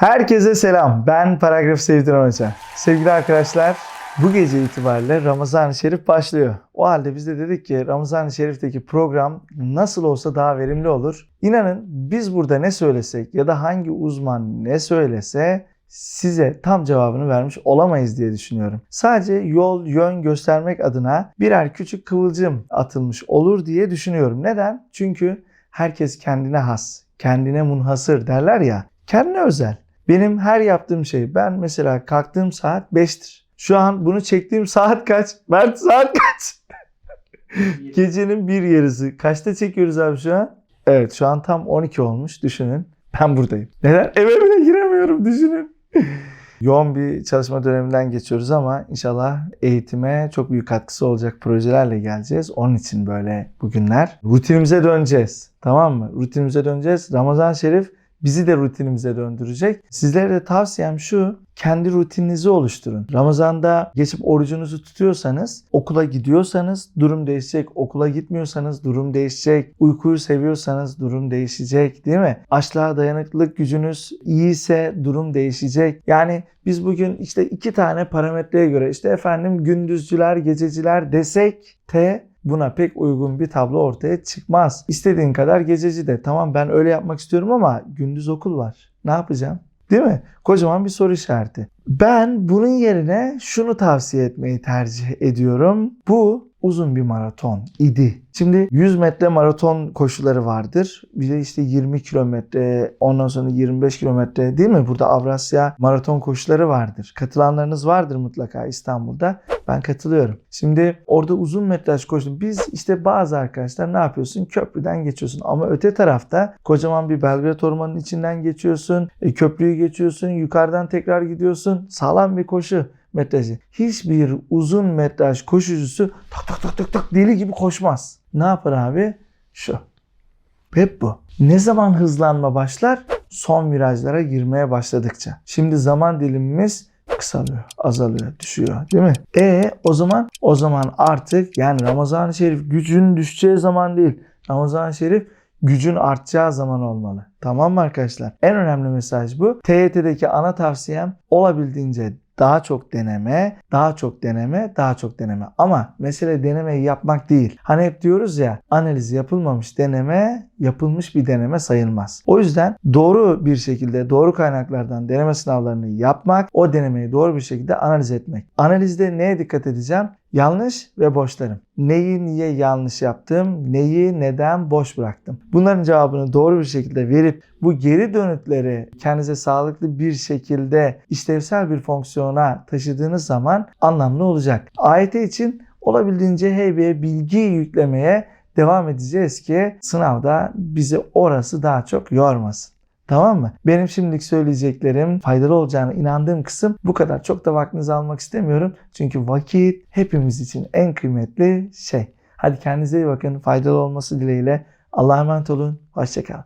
Herkese selam. Ben Paragraf Sevdiren Hoca. Sevgili arkadaşlar, bu gece itibariyle Ramazan-ı Şerif başlıyor. O halde biz de dedik ki Ramazan-ı Şerif'teki program nasıl olsa daha verimli olur. İnanın biz burada ne söylesek ya da hangi uzman ne söylese size tam cevabını vermiş olamayız diye düşünüyorum. Sadece yol, yön göstermek adına birer küçük kıvılcım atılmış olur diye düşünüyorum. Neden? Çünkü herkes kendine has, kendine munhasır derler ya. Kendine özel. Benim her yaptığım şey, ben mesela kalktığım saat 5'tir. Şu an bunu çektiğim saat kaç? Ben saat kaç? Gecenin bir yarısı. Kaçta çekiyoruz abi şu an? Evet şu an tam 12 olmuş düşünün. Ben buradayım. Neden? Eve bile giremiyorum düşünün. Yoğun bir çalışma döneminden geçiyoruz ama inşallah eğitime çok büyük katkısı olacak projelerle geleceğiz. Onun için böyle bugünler. Rutinimize döneceğiz. Tamam mı? Rutinimize döneceğiz. Ramazan Şerif bizi de rutinimize döndürecek. Sizlere de tavsiyem şu, kendi rutininizi oluşturun. Ramazanda geçip orucunuzu tutuyorsanız, okula gidiyorsanız durum değişecek. Okula gitmiyorsanız durum değişecek. Uykuyu seviyorsanız durum değişecek değil mi? Açlığa dayanıklılık gücünüz iyiyse durum değişecek. Yani biz bugün işte iki tane parametreye göre işte efendim gündüzcüler, gececiler desek te buna pek uygun bir tablo ortaya çıkmaz. İstediğin kadar gececi de tamam ben öyle yapmak istiyorum ama gündüz okul var. Ne yapacağım? Değil mi? Kocaman bir soru işareti. Ben bunun yerine şunu tavsiye etmeyi tercih ediyorum. Bu uzun bir maraton idi. Şimdi 100 metre maraton koşuları vardır. Bir de işte 20 kilometre, ondan sonra 25 kilometre değil mi? Burada Avrasya maraton koşuları vardır. Katılanlarınız vardır mutlaka İstanbul'da. Ben katılıyorum. Şimdi orada uzun metraj koştum. Biz işte bazı arkadaşlar ne yapıyorsun? Köprüden geçiyorsun. Ama öte tarafta kocaman bir Belgrad Ormanı'nın içinden geçiyorsun. E, köprüyü geçiyorsun. Yukarıdan tekrar gidiyorsun. Sağlam bir koşu metrajı. Hiçbir uzun metraj koşucusu tak tak tak tak tak deli gibi koşmaz. Ne yapar abi? Şu. Hep bu. Ne zaman hızlanma başlar? Son virajlara girmeye başladıkça. Şimdi zaman dilimimiz kısalıyor, azalıyor, düşüyor değil mi? E o zaman o zaman artık yani Ramazan-ı Şerif gücün düşeceği zaman değil. Ramazan-ı Şerif gücün artacağı zaman olmalı. Tamam mı arkadaşlar? En önemli mesaj bu. TYT'deki ana tavsiyem olabildiğince daha çok deneme, daha çok deneme, daha çok deneme. Ama mesele denemeyi yapmak değil. Hani hep diyoruz ya analiz yapılmamış deneme yapılmış bir deneme sayılmaz. O yüzden doğru bir şekilde doğru kaynaklardan deneme sınavlarını yapmak, o denemeyi doğru bir şekilde analiz etmek. Analizde neye dikkat edeceğim? Yanlış ve boşlarım. Neyi niye yanlış yaptım, neyi neden boş bıraktım. Bunların cevabını doğru bir şekilde verip bu geri dönütleri kendinize sağlıklı bir şekilde işlevsel bir fonksiyona taşıdığınız zaman anlamlı olacak. AYT için olabildiğince heybeye bilgi yüklemeye devam edeceğiz ki sınavda bizi orası daha çok yormasın. Tamam mı? Benim şimdilik söyleyeceklerim faydalı olacağına inandığım kısım bu kadar. Çok da vaktinizi almak istemiyorum. Çünkü vakit hepimiz için en kıymetli şey. Hadi kendinize iyi bakın. Faydalı olması dileğiyle. Allah'a emanet olun. Hoşçakalın.